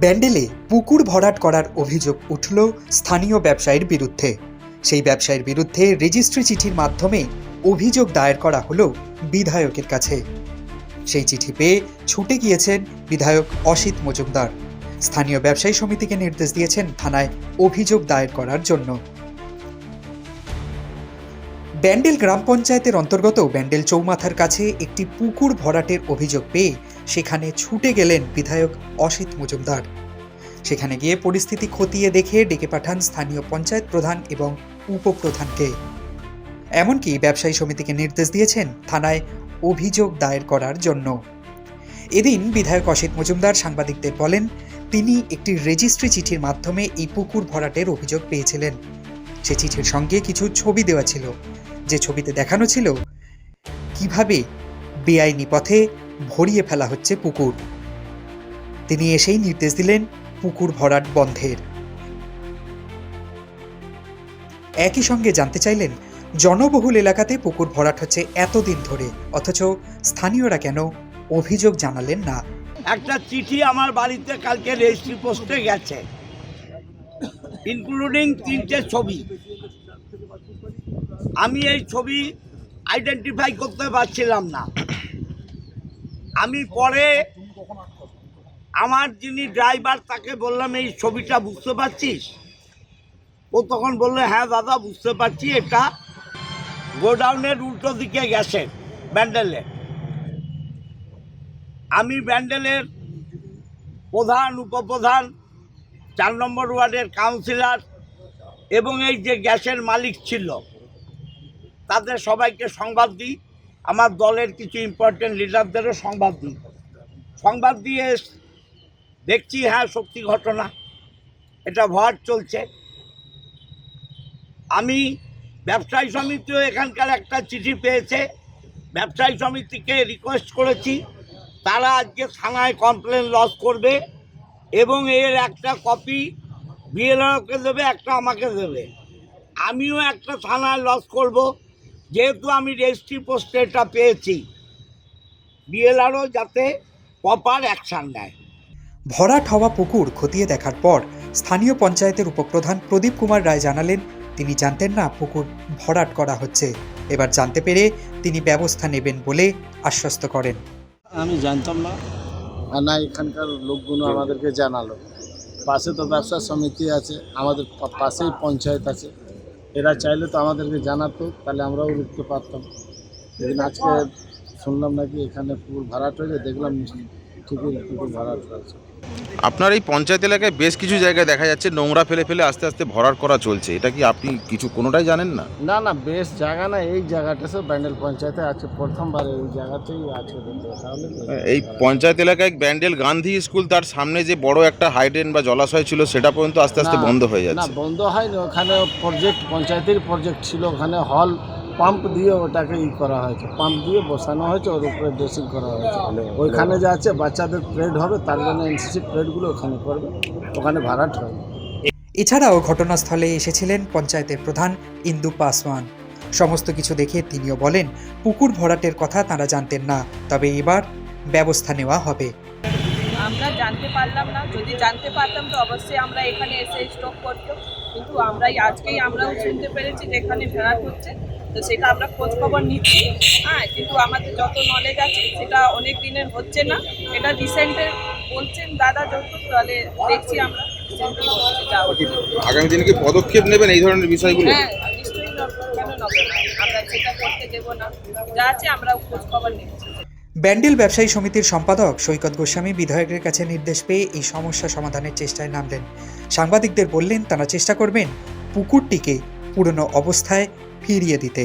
ব্যান্ডেলে পুকুর ভরাট করার অভিযোগ উঠল স্থানীয় ব্যবসায়ীর বিরুদ্ধে। সেই ব্যবসায়ীর বিরুদ্ধে রেজিস্ট্রি চিঠির মাধ্যমে অভিযোগ দায়ের করা হল বিধায়কের কাছে। সেই চিঠি পেয়ে ছুটে গিয়েছেন বিধায়ক অসিত মজুমদার। স্থানীয় ব্যবসায়ী সমিতিকে নির্দেশ দিয়েছেন থানায় অভিযোগ দায়ের করার জন্য। ব্যান্ডেল গ্রাম পঞ্চায়েতের অন্তর্গত ব্যান্ডেল চৌমাথার কাছে একটি পুকুর ভরাটের অভিযোগ পেয়ে সেখানে ছুটে গেলেন বিধায়ক অসিত মজুমদার। সেখানে গিয়ে পরিস্থিতি খতিয়ে দেখে ডেকে পাঠান স্থানীয় পঞ্চায়েত প্রধান এবং উপপ্রধানকে। এমনকি ব্যবসায়ী সমিতিকে নির্দেশ দিয়েছেন থানায় অভিযোগ দায়ের করার জন্য। এদিন বিধায়ক অসিত মজুমদার সাংবাদিকদের বলেন, তিনি একটি রেজিস্ট্রি চিঠির মাধ্যমে এই পুকুর ভরাটের অভিযোগ পেয়েছিলেন। সে চিঠির সঙ্গে কিছু ছবি দেওয়া ছিল। যে ছবিতে দেখানো ছিল কীভাবে বেআইনি পথে ভরিয়ে ফেলা হচ্ছে পুকুর। তিনি এসেই নির্দেশ দিলেন পুকুর ভরাট বন্ধের। একই সঙ্গে জানতে চাইলেন, জনবহুল এলাকাতে পুকুর ভরাট হচ্ছে এতদিন ধরে, অথচ স্থানীয়রা কেন অভিযোগ জানালেন না। একটা চিঠি আমার বাড়িতে কালকে রেজিস্ট্রি পোস্টে গেছে। ইনক্লুডিং তিনটে ছবি। আমি এই ছবি আইডেন্টিফাই করতে পারছিলাম না। আমি পরে আমার যিনি ড্রাইভার তাকে বললাম, এই ছবিটা বুঝতে পারছিস? ও তখন বলল হ্যাঁ দাদা, বুঝতে পারছি। এটা গোডাউনের উল্টো দিকে গেছে, ব্যান্ডেলে। আমি ব্যান্ডেলের প্রধান, উপপ্রধান চার নম্বর ওয়ার্ডের কাউন্সিলর এবং এই যে গ্যাসের মালিক ছিল, তাদের সবাইকে সংবাদ দিই। আমার দলের কিছু ইম্পর্টেন্ট লিডারদেরও সংবাদ দিই। সংবাদ দিয়ে দেখছি হ্যাঁ সত্যি ঘটনা। এটা ভর চলছে। আমি ব্যবসায়ী সমিতিও এখানকার একটা চিঠি পেয়েছে। ব্যবসায়ী সমিতিকে রিকোয়েস্ট করেছি। তারা আজকে থানায় কমপ্লেন লস করবে। এবং এর একটা কপি বিএলআরকে দেবে একটা আমাকে দেবে। আমিও একটা থানায় লস করব যেহেতু আমি রেজিস্ট্রি পোস্টে এটা পেয়েছি। বিএলআরও যাতে প্রপার অ্যাকশান নেয়। ভরাট হওয়া পুকুর খতিয়ে দেখার পর স্থানীয় পঞ্চায়েতের উপপ্রধান প্রদীপ কুমার রায় জানালেন তিনি জানতেন না পুকুর ভরাট করা হচ্ছে। এবার জানতে পেরে তিনি ব্যবস্থা নেবেন বলে আশ্বস্ত করেন। আমি জানতাম না। না, এখানকার লোকগুলো আমাদেরকে জানালো। পাশে তো ব্যবসা সমিতি আছে, আমাদের পাশেই পঞ্চায়েত আছে। এরা চাইলে তো আমাদেরকে জানাতো, তাহলে আমরাও লিখতে পারতাম। এদিন আজকে শুনলাম নাকি এখানে পুকুর ভাড়াট হয়েছে দেখলাম ঠিকই পুকুর ভাড়াট হয়েছে আপনার এই পঞ্চায়েত এলাকায় বেশ কিছু জায়গায় দেখা যাচ্ছে নোংরা ফেলে ফেলে আস্তে আস্তে ভরাট করা চলছে। এটা কি আপনি কিছু কোনোটাই জানেন না? না না বেশ জায়গা না এই জায়গাটা সব ব্যান্ডেল পঞ্চায়েতে আছে প্রথমবার এই জায়গাতেই আছে তাহলে এই পঞ্চায়েত এলাকায় ব্যান্ডেল গান্ধী স্কুল তার সামনে যে বড় একটা হাইড্রেন বা জলাশয় ছিল সেটা পর্যন্ত আস্তে আস্তে বন্ধ হয়ে না যাচ্ছে বন্ধ হয়নি ওখানে প্রজেক্ট পঞ্চায়েতের প্রজেক্ট ছিল ওখানে হল পাম্প দিয়ে ওটাকে ই করা হয়েছে। পাম্প দিয়ে বসানো হয়েছে ওর উপরে ড্রেসিং করা হয়েছে। ওইখানে যে আছে বাচ্চাদের প্রেড হবে তার জন্য এনসিসি প্রেডগুলো ওখানে করবে। ওখানে ভাড়াট হবে এছাড়াও ঘটনাস্থলে এসেছিলেন পঞ্চায়েতের প্রধান ইন্দু পাসওয়ান। সমস্ত কিছু দেখে তিনিও বলেন পুকুর ভরাটের কথা তারা জানতেন না তবে এবার ব্যবস্থা নেওয়া হবে। আমরা জানতে পারলাম না। যদি জানতে পারতাম তো অবশ্যই আমরা এখানে এসে স্টক করতাম। কিন্তু আমরাই আজকেই আমরাও শুনতে পেরেছি যে এখানে ভেড়াট হচ্ছে। তো সেটা আমরা খোঁজ খবর নিচ্ছি। হ্যাঁ কিন্তু আমাদের যত নলেজ আছে সেটা অনেক দিনের হচ্ছে না। এটা রিসেন্টের বলছেন দাদা যত তাহলে দেখছি আমরা হচ্ছে। আগামী দিনে কি পদক্ষেপ নেবেন এই ধরনের বিষয়গুলো? হ্যাঁ নিশ্চয়ই কেন নেব না? আমরা সেটা করতে দেবো না যা আছে আমরা খোঁজ খবর নিচ্ছি। ব্যান্ডেল ব্যবসায়ী সমিতির সম্পাদক সৈকত গোস্বামী বিধায়কের কাছে নির্দেশ পেয়ে এই সমস্যা সমাধানের চেষ্টায় নামলেন। সাংবাদিকদের বললেন তারা চেষ্টা করবেন পুকুরটিকে পুরনো অবস্থায় ফিরিয়ে দিতে।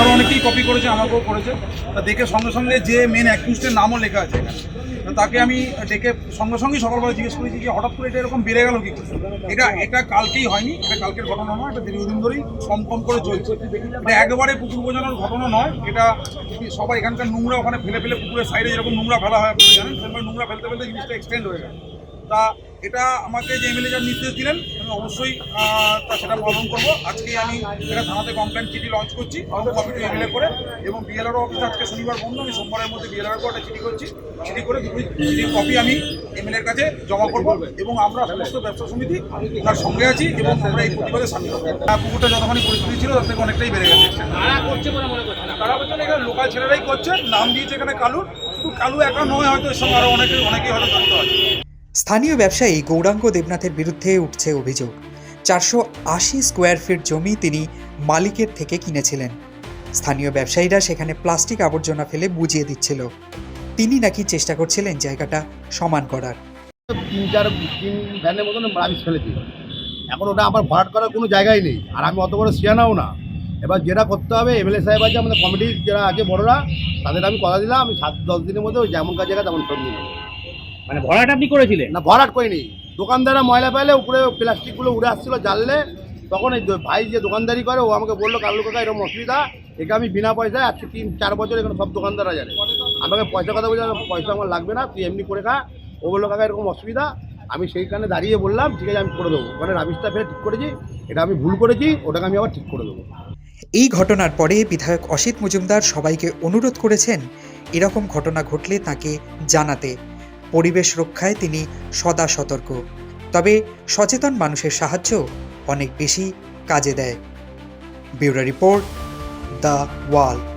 আরও অনেকেই কপি করেছে, আমাকেও করেছে। দেখে সঙ্গে সঙ্গে যে মেন অ্যাকিউজের নামও লেখা আছে তাকে আমি ডেকে সঙ্গে সঙ্গেই সকালবেলা জিজ্ঞেস করেছি যে হঠাৎ করে এটা এরকম বেড়ে গেল কি করে? এটা এটা কালকেই হয়নি, এটা কালকের ঘটনা নয়, এটা দীর্ঘদিন ধরেই কম কম করে চলছে। এটা একেবারে পুকুর বোঝানোর ঘটনা নয়, এটা সবাই এখানকার নোংরা ওখানে ফেলে ফেলে পুকুরের সাইডে যেরকম নোংরা ফেলা হয় আপনি জানেন, সেরকম নোংরা ফেলতে ফেলতে জিনিসটা এক্সটেন্ড হয়ে গেছে তা এটা আমাকে যে এমএলএ যার নির্দেশ দিলেন অবশ্যই তা সেটা পালন করব। আজকে আমি এটা থানাতে কমপ্লেন চিঠি লঞ্চ করছি কপি টু এমএলএ করে এবং বিএলআর অফিস আজকে শনিবার বন্ধ আমি সোমবারের মধ্যে বিএলআর করে একটা চিঠি করছি। চিঠি করে দুটি চিঠির কপি আমি এমএলএ এর কাছে জমা করব এবং আমরা সমস্ত ব্যবসা সমিতি তার সঙ্গে আছি এবং আমরা এই প্রতিবাদে সামিল হব। পুকুরটা যতখানি পরিস্থিতি ছিল তার থেকে অনেকটাই বেড়ে গেছে। মনে তারা বলছেন এখানে লোকাল ছেলেরাই করছে নাম দিয়েছে এখানে কালুর শুধু কালু একা নয় হয়তো এর সঙ্গে আরও অনেকে অনেকেই হয়তো জড়িত আছে। স্থানীয় ব্যবসায়ী গৌরাঙ্গ দেবনাথের বিরুদ্ধে উঠছে অভিযোগ। চারশো আশি স্কোয়ার ফিট জমি তিনি মালিকের থেকে কিনেছিলেন। স্থানীয় ব্যবসায়ীরা সেখানে প্লাস্টিক আবর্জনা ফেলে বুঝিয়ে দিচ্ছিল। তিনি নাকি চেষ্টা করছিলেন জায়গাটা সমান করার। তিন চার, তিন ভ্যানের মতন রাবিশ ফেলেছি। এখন ওটা আমার ভরাট করার কোনো জায়গাই নেই। আর আমি অত বড় সিয়ানাও না। এবার যেটা করতে হবে এমএলএ সাহেব আছে, আমাদের কমিটির যারা আছে বড়রা, তাদের আমি কথা দিলাম, আমি সাত, দশ দিনের মধ্যে ওই যেমন কাজ জায়গা তেমন নিয়ে নেব। মানে ভরাট আপনি করেছিলেন? না ভরাট করিনি। দোকানদাররা ময়লা পেলে উপরে প্লাস্টিকগুলো উড়ে আসছিল জানলে তখন এই ভাই যে দোকানদারি করে ও আমাকে বলল কালু কাকা এরকম অসুবিধা? একে আমি বিনা পয়সায় আজকে তিন চার বছর এখানে সব দোকানদাররা জানে। আমাকে পয়সা কথা বলছে পয়সা আমার লাগবে না তুই এমনি করে খা। ও বলল কাকা এরকম অসুবিধা? আমি সেইখানে দাঁড়িয়ে বললাম ঠিক আছে আমি করে দেবো। ওখানে রাবিশটা ফেলে ঠিক করেছি এটা আমি ভুল করেছি ওটাকে আমি আবার ঠিক করে দেবো। এই ঘটনার পরে বিধায়ক অসিত মজুমদার সবাইকে অনুরোধ করেছেন এরকম ঘটনা ঘটলে তাকে জানাতে। পরিবেশ রক্ষায় তিনি সদা সতর্ক। তবে সচেতন মানুষের সাহায্য অনেক বেশি কাজে দেয়। Bureau report The Wall.